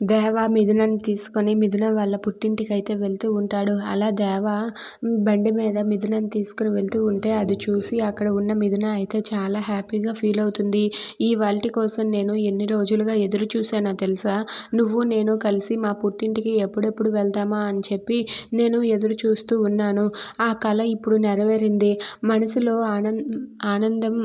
దేవ మిథునని తీసుకొని మిథున వాళ్ళ పుట్టింటికి అయితే వెళ్తూ ఉంటాడు. అలా దేవ బండి మీద మిథునని తీసుకుని వెళ్తూ ఉంటే అది చూసి అక్కడ ఉన్న మిథున అయితే చాలా హ్యాపీగా ఫీల్ అవుతుంది. ఈ వాళ్ళ కోసం నేను ఎన్ని రోజులుగా ఎదురు చూశానో తెలుసా? నువ్వు నేను కలిసి మా పుట్టింటికి ఎప్పుడెప్పుడు వెళ్తామా అని చెప్పి నేను ఎదురు చూస్తూ ఉన్నాను. ఆ కళ ఇప్పుడు నెరవేరింది. మనసులో ఆనంద ఆనందం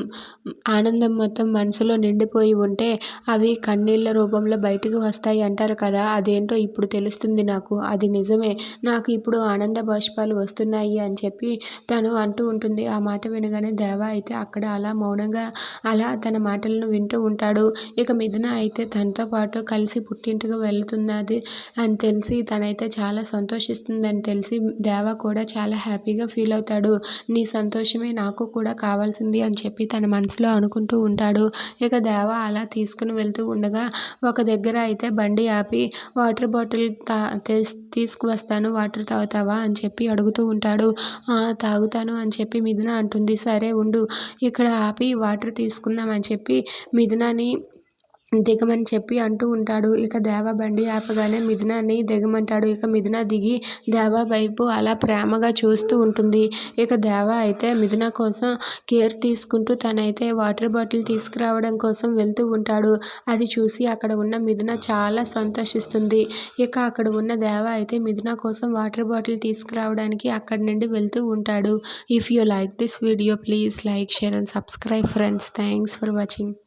ఆనందం మొత్తం మనసులో నిండిపోయి ఉంటే అవి కన్నీళ్ళ రూపంలో బయటకు వస్తాయి అంటారు కదా అదేంటో ఇప్పుడు తెలుస్తుంది నాకు. అది నిజమే. నాకు ఇప్పుడు ఆనంద బాష్పాలు వస్తున్నాయి అని చెప్పి తను అంటూ ఉంటుంది. ఆ మాట వినగానే దేవ అయితే అక్కడ అలా మౌనంగా అలా తన మాటలను వింటూ ఉంటాడు. ఇక మిథున అయితే తనతో పాటు కలిసి పుట్టింటికి వెళ్తున్నది అని తెలిసి తనైతే చాలా సంతోషిస్తుందని తెలిసి దేవ కూడా చాలా హ్యాపీగా ఫీల్ అవుతాడు. నీ సంతోషమే నాకు కూడా కావాల్సింది అని చెప్పి తన మనసులో అనుకుంటూ ఉంటాడు. ఇక దేవ అలా తీసుకుని వెళ్తూ ఉండగా ఒక దగ్గర అయితే బండి ఆపి వాటర్ బాటిల్ తా తీసుకువస్తాను వాటర్ తాగుతావా? అని చెప్పి అడుగుతూ ఉంటాడు. తాగుతాను అని చెప్పి మిథున అంటుంది. సరే ఉండు. ఇక్కడ ఆపి వాటర్ తీసుకుందాం అని చెప్పి మిథునని దిగమని చెప్పి అంటూ ఉంటాడు. ఇక దేవా బండి ఆపగానే మిథునాన్ని దిగమంటాడు. ఇక మిథున దిగి దేవ వైపు అలా ప్రేమగా చూస్తూ ఉంటుంది. ఇక దేవ అయితే మిథున కోసం కేర్ తీసుకుంటూ తనైతే వాటర్ బాటిల్ తీసుకురావడం కోసం వెళ్తూ ఉంటాడు. అది చూసి అక్కడ ఉన్న మిథున చాలా సంతోషిస్తుంది. ఇక అక్కడ ఉన్న దేవ అయితే మిథున కోసం వాటర్ బాటిల్ తీసుకురావడానికి అక్కడి నుండి వెళ్తూ ఉంటాడు. If you like this video please like share and subscribe friends thanks for watching